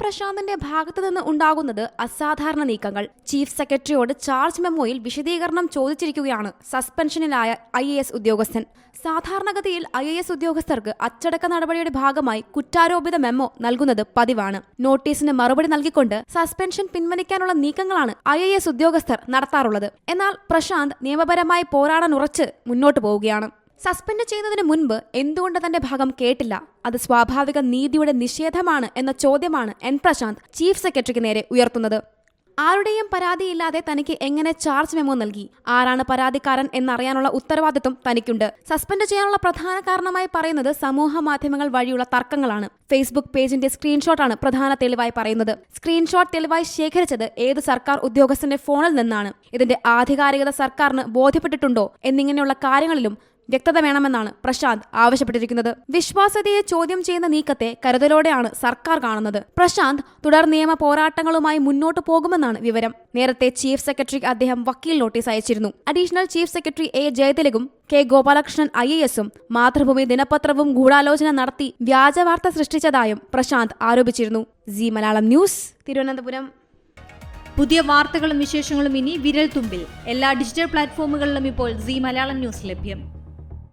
പ്രശാന്തിന്റെ ഭാഗത്തു നിന്ന് ഉണ്ടാകുന്നത് അസാധാരണ നീക്കങ്ങൾ. ചീഫ് സെക്രട്ടറിയോട് ചാർജ് മെമ്മോയിൽ വിശദീകരണം ചോദിച്ചിരിക്കുകയാണ് സസ്പെൻഷനിലായ ഐ എ എസ് ഉദ്യോഗസ്ഥൻ. സാധാരണഗതിയിൽ ഐ എ എസ് ഉദ്യോഗസ്ഥർക്ക് അച്ചടക്ക നടപടിയുടെ ഭാഗമായി കുറ്റാരോപിത മെമ്മോ നൽകുന്നത് പതിവാണ്. നോട്ടീസിന് മറുപടി നൽകിക്കൊണ്ട് സസ്പെൻഷൻ പിൻവലിക്കാനുള്ള നീക്കങ്ങളാണ് ഐ എ എസ് ഉദ്യോഗസ്ഥർ നടത്താറുള്ളത്. എന്നാൽ പ്രശാന്ത് നിയമപരമായി പോരാടാനുറച്ച് മുന്നോട്ടു പോവുകയാണ്. സസ്പെൻഡ് ചെയ്യുന്നതിന് മുൻപ് എന്തുകൊണ്ട് തന്റെ ഭാഗം കേട്ടില്ല? അത് സ്വാഭാവിക നീതിയുടെ നിഷേധമാണ് എന്ന ചോദ്യമാണ് എൻ പ്രശാന്ത് ചീഫ് സെക്രട്ടറിക്ക് നേരെ ഉയർത്തുന്നത്. ആരുടെയും പരാതിയില്ലാതെ തനിക്ക് എങ്ങനെ ചാർജ് മെമ്മോ നൽകി? ആരാണ് പരാതിക്കാരൻ എന്നറിയാനുള്ള ഉത്തരവാദിത്വം തനിക്കുണ്ട്. സസ്പെൻഡ് ചെയ്യാനുള്ള പ്രധാന കാരണമായി പറയുന്നത് സമൂഹ മാധ്യമങ്ങൾ വഴിയുള്ള തർക്കങ്ങളാണ്. ഫേസ്ബുക്ക് പേജിന്റെ സ്ക്രീൻഷോട്ടാണ് പ്രധാന തെളിവായി പറയുന്നത്. സ്ക്രീൻഷോട്ട് തെളിവായി ശേഖരിച്ചത് ഏത് സർക്കാർ ഉദ്യോഗസ്ഥന്റെ ഫോണിൽ നിന്നാണ്. ഇതിന്റെ ആധികാരികത സർക്കാരിന് ബോധ്യപ്പെട്ടിട്ടുണ്ടോ? എന്നിങ്ങനെയുള്ള കാര്യങ്ങളിലും വ്യക്തത വേണമെന്നാണ് പ്രശാന്ത് ആവശ്യപ്പെട്ടിരിക്കുന്നത്. വിശ്വാസ്യതയെ ചോദ്യം ചെയ്യുന്ന നീക്കത്തെ കരുതലോടെയാണ് സർക്കാർ കാണുന്നത്. പ്രശാന്ത് തുടർ നിയമ പോരാട്ടങ്ങളുമായി മുന്നോട്ടു പോകുമെന്നാണ് വിവരം. നേരത്തെ ചീഫ് സെക്രട്ടറിക്ക് അദ്ദേഹം വക്കീൽ നോട്ടീസ് അയച്ചിരുന്നു. അഡീഷണൽ ചീഫ് സെക്രട്ടറി എ ജയതിലകും കെ ഗോപാലകൃഷ്ണൻ ഐ എ എസും മാതൃഭൂമി ദിനപത്രവും ഗൂഢാലോചന നടത്തി വ്യാജവാർത്ത സൃഷ്ടിച്ചതായും പ്രശാന്ത് ആരോപിച്ചിരുന്നു. Zee Malayalam news Thiruvananthapuram. പുതിയ വാർത്തകളും വിശേഷങ്ങളും ഇനി വിരൽ തുമ്പിൽ എല്ലാ ഡിജിറ്റൽ പ്ലാറ്റ്ഫോമുകളിലും ഇപ്പോൾ സി മലയാളം ന്യൂസ് ലഭ്യം.